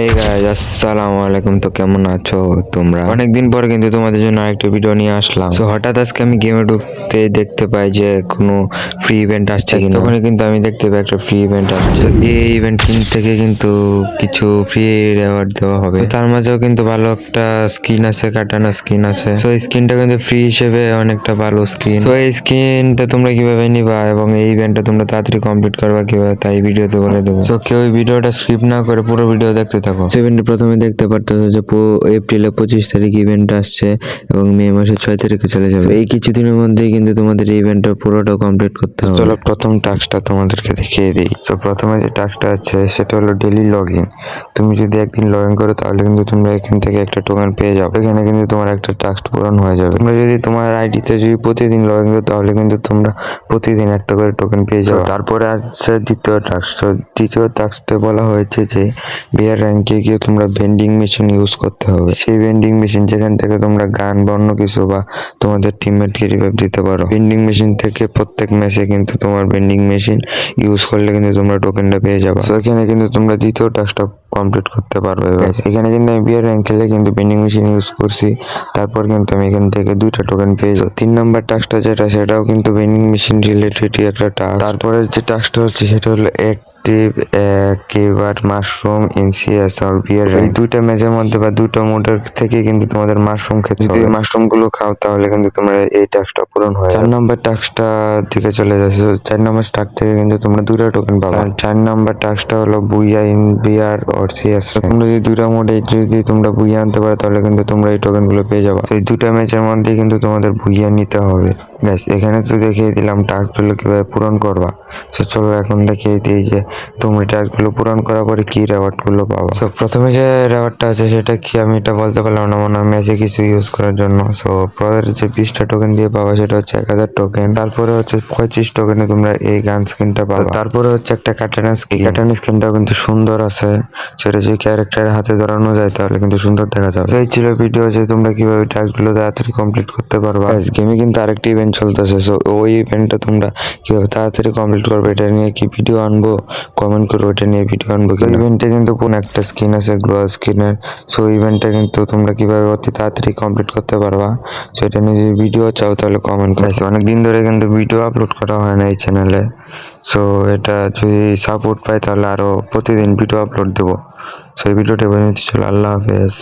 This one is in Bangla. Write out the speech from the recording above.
এই গাইজ আসসালামু আলাইকুম। তো কেমন আছো তোমরা? অনেকদিন পর কিন্তু তোমাদের জন্য আরেকটা ভিডিও নিয়ে আসলাম। তো হঠাৎ আজকে আমি গেমে ঢুকতে দেখতে পাই যে কোনো ফ্রি ইভেন্ট আসছে কিনা। তখনই কিন্তু আমি দেখতে পাই একটা ফ্রি ইভেন্ট আসছে। এই ইভেন্ট থেকে কিন্তু কিছু ফ্রি রেওয়ার্ড দেওয়া হবে। তার মাঝেও কিন্তু ভালো একটা স্কিন আছে কাটানা স্কিন আছে। তো এই স্কিনটা কিন্তু ফ্রি হিসেবে অনেকটা ভালো স্কিন তো এই স্কিনটা তোমরা কীভাবে নিবা এবং এই ইভেন্টটা তোমরা তাড়াতাড়ি কমপ্লিট করবা কীভাবে তাই ভিডিওতে বলে দেবো। তো কেউ ভিডিওটা স্কিপ না করে পুরো ভিডিও দেখতে থাকো ইভেন্টে প্রথমে দেখতে পারতেছো যে এপ্রিলে পঁচিশ তারিখ ইভেন্ট আসছে এবং মে মাসের ছয় তারিখে চলে যাবে। এই কিছুদিনের মধ্যেই কিন্তু তোমাদের এই ইভেন্টটা পুরোটা কমপ্লিট করতে হবে চলো প্রথম টাস্কটা তোমাদেরকে দেখিয়ে দিই। তো প্রথমে যে টাস্কটা আছে সেটা হলো ডেলি লগ ইন তুমি যদি একদিন লগ ইন করো তাহলে কিন্তু তোমরা এখান থেকে একটা টোকেন পেয়ে যাবে। এখানে কিন্তু তোমার একটা টাস্ক পূরণ হয়ে যাবে। তোমরা যদি তোমার আইডিতে যদি প্রতিদিন লগ ইন করো তাহলে কিন্তু তোমরা প্রতিদিন একটা করে টোকেন পেয়ে যাবে। তারপরে আছে দ্বিতীয় টাস্ক তো দ্বিতীয় টাস্কটা বলা হয়েছে যে বিয়ার র্যাঙ্কে গিয়ে তোমরা ভেন্ডিং মেশিন ইউজ করতে হবে। সেই ভেন্ডিং মেশিন যেখান থেকে তোমরা গান বা অন্য কিছু বা তোমাদের টিমমেটকে রিভাইভ দিতে পারো ভেন্ডিং মেশিন থেকে প্রত্যেক ম্যাচে কিন্তু তোমার ভেন্ডিং মেশিন ইউজ করলে কিন্তু তোমরা টোকেনটা পেয়ে যাবে। এখানে কিন্তু তোমরা দ্বিতীয় টাস্কটা কমপ্লিট করতে পারবে। এখানে কিন্তু আমি বিয়ার র্যাঙ্ক খেলে কিন্তু ভেন্ডিং মেশিন ইউজ করছি। তারপর কিন্তু আমি এখান থেকে দুইটা টোকেন পেয়ে যাব তিন নম্বর টাস্কটা যেটা, সেটাও কিন্তু ভেন্ডিং মেশিন রিলেটেডই একটা টাস্ক তারপরে যে টাস্কটা হচ্ছে, সেটা হলো অ্যাক্টিভ কেবার মাশরুম ইনসিয়াস আর বিয়ার এই দুইটা ম্যাচের মধ্যে বা দুটো মোডের থেকে কিন্তু তোমাদের মাশরুম খেতে যদি মাশরুমগুলো খাও তাহলে কিন্তু তোমরা এই টাস্কটা পূরণ হয় চার নম্বর টাস্কটা দিকে চলে যাচ্ছে। চার নম্বর টাস্ক থেকে কিন্তু তোমরা দুটো টোকেন পাবে। আর চার নম্বর টাস্কটা হলো booyah in BR or CS তোমরা যদি দুটো মোডে যদি তোমরা বুইয়া আনতে পারো তাহলে কিন্তু তোমরা এই টোকেনগুলো পেয়ে যাবে। এই দুটো ম্যাচের মধ্যে কিন্তু তোমাদের বুইয়া নিতে হবে। ব্যাস এখানে তো দেখিয়ে দিলাম টাস্কগুলো কীভাবে পূরণ করবা। তো চলো এখন দেখিয়ে দিই যে তোমরা টাস্কগুলো পূরণ করার পরে কি রেওয়ার্ডগুলো পাবো তো প্রথমে যে রেওয়ার্ডটা আছে সেটা কি আমি এটা বলতে পারলাম না মনে হয় ম্যাচে কিছু ইউজ করার জন্য। সো পরের যে বিশটা টোকেন দিয়ে পাবা সেটা হচ্ছে এক হাজার টোকেন তারপরে হচ্ছে পঁয়ত্রিশ টোকেনে তোমরা এই গান স্কিনটা পাবা। তারপরে হচ্ছে একটা কাটানা স্কিন কাটানা স্কিনটাও কিন্তু সুন্দর আছে। সেটা যদি ক্যারেক্টারের হাতে ধরানো যায় তাহলে কিন্তু সুন্দর দেখা যাবে। সেই ছিল ভিডিও যে তোমরা কীভাবে টাস্কগুলো তাড়াতাড়ি কমপ্লিট করতে পারবা। গেমে কিন্তু আরেকটি ইভেন্ট চলতেছে। সো ওই ইভেন্টটা তোমরা কীভাবে তাড়াতাড়ি কমপ্লিট করবে এটা নিয়ে কি ভিডিও আনব? কমেন্ট করো এটা নিয়ে ভিডিও আনব ইভেন্টে কিন্তু কোন একটা স্কিন আছে গ্লোয়াল স্কিনের সো ইভেন্টটা কিন্তু তোমরা কীভাবে অতি তাড়াতাড়ি কমপ্লিট করতে পারবা সো এটা নিয়ে যদি ভিডিও চাও তাহলে কমেন্ট করো। অনেক দিন ধরে কিন্তু ভিডিও আপলোড করা হয় না এই চ্যানেলে সো এটা যদি সাপোর্ট পাই তাহলে আরও প্রতিদিন ভিডিও আপলোড দেবো। সেই ভিডিওটা বেরোতে চলো আল্লাহ হাফেজ।